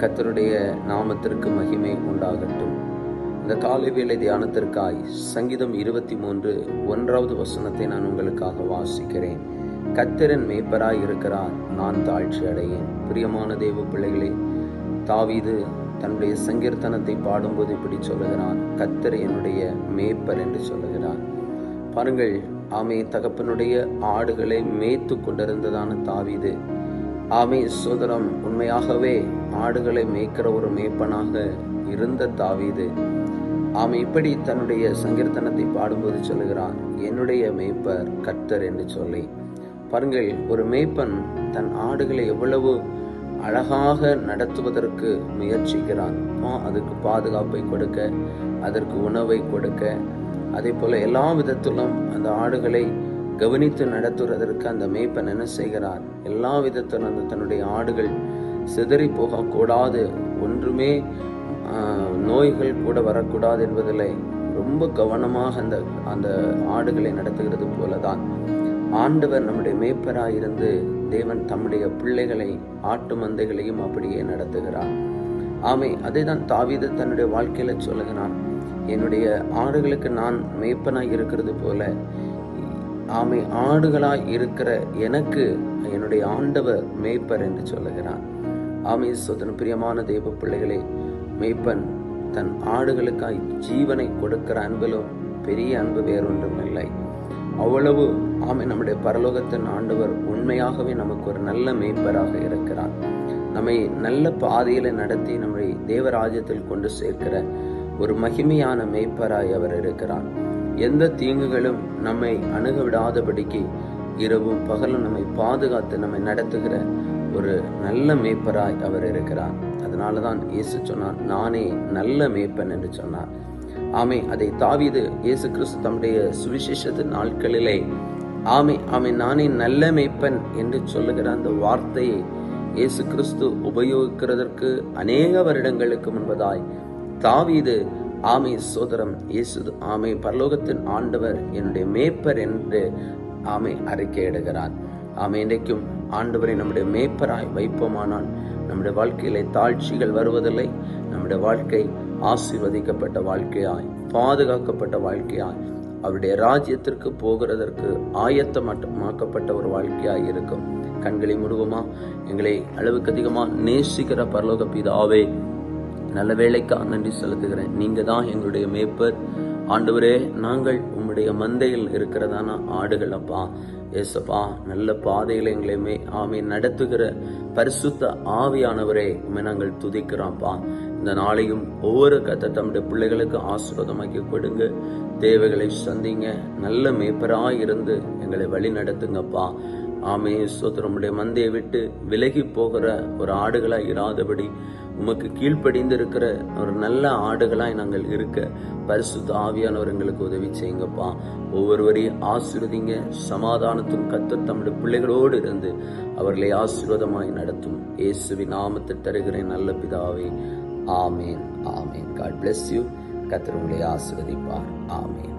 கத்தருடைய நாமத்திற்கு மகிமை உண்டாகட்டும். இந்த காலை வேலை தியானத்திற்காய் சங்கீதம் இருபத்தி மூன்று ஒன்றாவது வசனத்தை நான் உங்களுக்காக வாசிக்கிறேன். கத்தரன் மேய்ப்பராய் இருக்கிறார் நான் தாழ்ச்சி அடையேன். பிரியமான தேவ பிள்ளைகளே தாவீது தன்னுடைய சங்கீர்த்தனத்தை பாடும்போது இப்படி சொல்லுகிறான். கத்தர் என்னுடைய மேய்ப்பர் என்று சொல்லுகிறான் பாருங்கள் ஆமை தகப்பனுடைய ஆடுகளை மேய்த்து கொண்டிருந்ததான தாவீது ஆமை சுதரம் உண்மையாகவே ஆடுகளை மேய்க்கிற ஒரு மேய்ப்பனாக இருந்த தாவீது. ஆமை இப்படி தன்னுடைய சங்கீர்த்தனத்தை பாடும்போது சொல்லுகிறான் என்னுடைய மேய்ப்பர் கர்த்தர் என்று சொல்லி. பாருங்கள் ஒரு மேய்ப்பன் தன் ஆடுகளை எவ்வளவு அழகாக நடத்துவதற்கு முயற்சிக்கிறான். அதுக்கு பாதுகாப்பை கொடுக்க அதற்கு உணவை கொடுக்க அதே போல எல்லா விதத்திலும் அந்த ஆடுகளை கவனித்து நடத்துவதற்கு அந்த மேய்ப்பன் என்ன செய்கிறார் எல்லா விதத்திலும் அந்த தன்னுடைய ஆடுகள் சிதறி போகக்கூடாது. ஒன்றுமே நோய்கள் கூட வரக்கூடாது என்பதில் ரொம்ப கவனமாக அந்த அந்த ஆடுகளை நடத்துகிறது போலதான். ஆண்டவர் நம்முடைய மேய்ப்பராய் இருந்து தேவன் தம்முடைய பிள்ளைகளை ஆட்டு மந்தைகளையும் அப்படியே நடத்துகிறார். ஆமை அதை தான் தாவித தன்னுடைய வாழ்க்கையில சொல்லுகிறான். என்னுடைய ஆடுகளுக்கு நான் மேய்ப்பனாய் இருக்கிறது போல ஆமை ஆடுகளாய் இருக்கிற எனக்கு என்னுடைய ஆண்டவர் மேய்ப்பர் என்று சொல்லுகிறான் ஆமை சொதன் பிரியமான தெய்வ பிள்ளைகளே மேய்ப்பன் தன் ஆடுகளுக்காய் ஜீவனை கொடுக்கிற அன்பிலும் பெரிய அன்பு வேறொன்றும் இல்லை. அவ்வளவு ஆமை நம்முடைய பரலோகத்தின் ஆண்டவர் உண்மையாகவே நமக்கு ஒரு நல்ல மேய்ப்பராக இருக்கிறார். நம்மை நல்ல பாதையில நடத்தி நம்மை தேவராஜ்யத்தில் கொண்டு சேர்க்கிற ஒரு மகிமையான மேய்ப்பராய் அவர் இருக்கிறார். எந்த தீங்குகளும் நம்மை அணுக விடாதபடிக்கு இரவும் பகலும் நம்மை பாதுகாத்து நம்மை நடத்துகிற ஒரு நல்ல மேய்ப்பராய் அவர் இருக்கிறார். அதனாலதான் இயேசு சொன்னார் நானே நல்ல மேய்ப்பன் என்று சொன்னார். ஆமை அதை தாவிது இயேசு கிறிஸ்து தம்முடைய சுவிசேஷத்து நாட்களிலே ஆமை ஆமை நானே நல்ல மேய்ப்பன் என்று சொல்லுகிற அந்த வார்த்தையை இயேசு கிறிஸ்து உபயோகிக்கிறதற்கு அநேக வருடங்களுக்கு முன்பதாய் தாவீது ஆமை சோதரம் இயேசு ஆமை பரலோகத்தின் ஆண்டவர் என்னுடைய மேய்ப்பர் என்று ஆமை அறிக்கையிடுகிறார் ஆமை இன்றைக்கும் ஆண்டவரை நம்முடைய மேய்ப்பராய் வைப்போமானால் நம்முடைய வாழ்க்கையில தாழ்ச்சிகள் வருவதில்லை. நம்முடைய வாழ்க்கை ஆசீர்வதிக்கப்பட்ட வாழ்க்கையாய் பாதுகாக்கப்பட்ட வாழ்க்கையாய் அவருடைய ராஜ்யத்திற்கு போகிறதற்கு ஆயத்தமாக்கப்பட்ட ஒரு வாழ்க்கையாய் இருக்கும். கண்களை முடுவோமா? எங்களை அளவுக்கு அதிகமாக நேசிக்கிற பரலோக பிதாவே நல்ல வேலைக்கா நன்றி செலுத்துகிறேன். நீங்க தான் எங்களுடைய மேய்ப்பர். ஆண்டவரே நாங்கள் உம்முடைய மந்தையில் இருக்கிறதான ஆடுகள் அப்பா. ஏசப்பா நல்ல பாதையில் எங்களை மே ஆமை நடத்துகிற பரிசுத்த ஆவியானவரே உண்மை நாங்கள் துதிக்கிறோம்ப்பா. இந்த நாளையும் ஒவ்வொரு கத்த தம்முடைய பிள்ளைகளுக்கு ஆசீர்வாதமாக்கி கொடுங்க. தேவைகளை சந்திங்க. நல்ல மேய்ப்பராக இருந்து எங்களை வழி நடத்துங்கப்பா ஆமே சோத்திரமுடைய மந்தையை விட்டு விலகி போகிற ஒரு ஆடுகளாக இராதபடி உமக்கு கீழ்ப்படிந்து இருக்கிற ஒரு நல்ல ஆடுகளாய் நாங்கள் இருக்க பரிசுத்த ஆவியானவர் எங்களுக்கு உதவி செய்யுங்கப்பா. ஒவ்வொருவரையும் ஆசிர்வதிங்க சமாதானத்தும் கத்த தம்முடைய பிள்ளைகளோடு இருந்து அவர்களை ஆசீர்வாதமாய் நடத்தும். இயேசுவின் நாமத்தை தருகிறேன் நல்ல பிதாவே. ஆமேன் ஆமேன். காட் பிளஸ் யூ கத்தர் உங்களை ஆசிர்வதிப்பார். ஆமேன்.